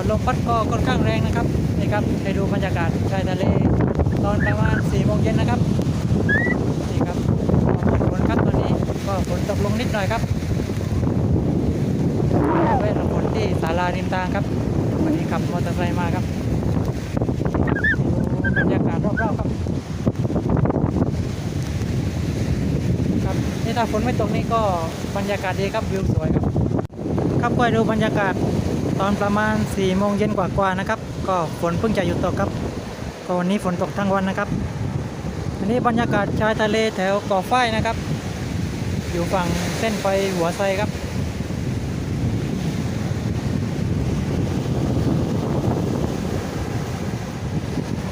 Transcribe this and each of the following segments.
็ลมพัดก็ค่อนข้างแรงนะครับนี่ครับให้ดูบรรยากาศชายทะเล ตอนประมาณ4โมงเย็นนะครับนี่ครับฝนครับตอนนี้ก็ฝนตกลงนิดหน่อยครับแวะฝนที่ศาลาริมทางครับ วันนี้ขับมอเตอร์ไซค์มาครับบรรยากาศรอบๆครับครับนี่ถ้าฝนไม่ตกนี่ก็บรรยากาศดีครับวิวสวยครับครับก็ดูบรรยากาศ ตอนประมาณ4ี่โมงเย็นกว่าๆนะครับ ก็ฝนเพิ่งจะหยุดตกครับก็วันนี้ฝนตกทั้งวันนะครับอันนี้บรรยากาศชายทะเลแถวเกาะฝ้ายนะครับ อยู่ฝั่งเส้นไปหัวไซครับ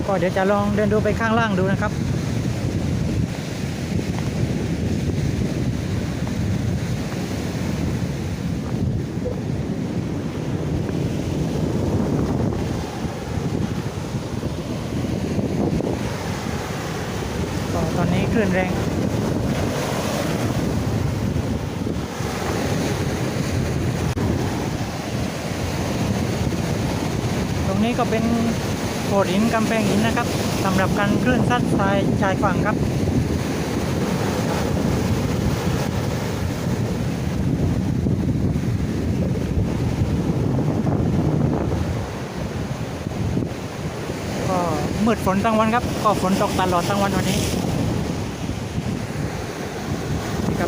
ก็เดี๋ยวจะลองเดินดูไปข้างล่างดูนะครับ อนนี้คลื่นแรงตรงนี้ก็เป็นโขดหินกำแพงหินนะครับสำหรับการคลื่นซัดทรายชายฝั่งครับ ก็มืดฝนทั้งวันครับ ก็ฝนตกตลอดทั้งวันวันนี้ครั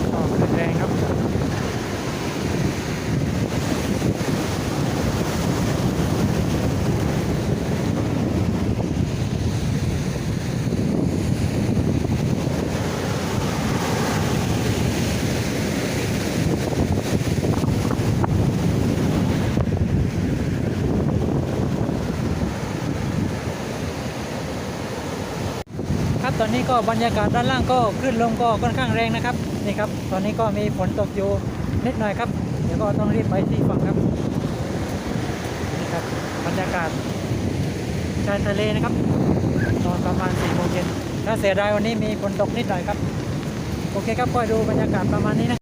บ ก็คลื่นแรงครับ ตอนนี้ก็บรรยากาศด้านล่างก็คลื่นลมก็ค่อนข้างแรงนะครับนี่ครับ ตอนนี้ก็มีฝนตกอยู่นิดหน่อยครับ เดี๋ยวก็ต้องรีบไปที่ฝั่งครับนี่ครับบรรยากาศชายทะเลนะครับตอนประมาณ4โมงเย็นถ้าเสียดายวันนี้มีฝนตกนิดหน่อยครับ โอเคครับก็ดูบรรยากาศประมาณนี้นะ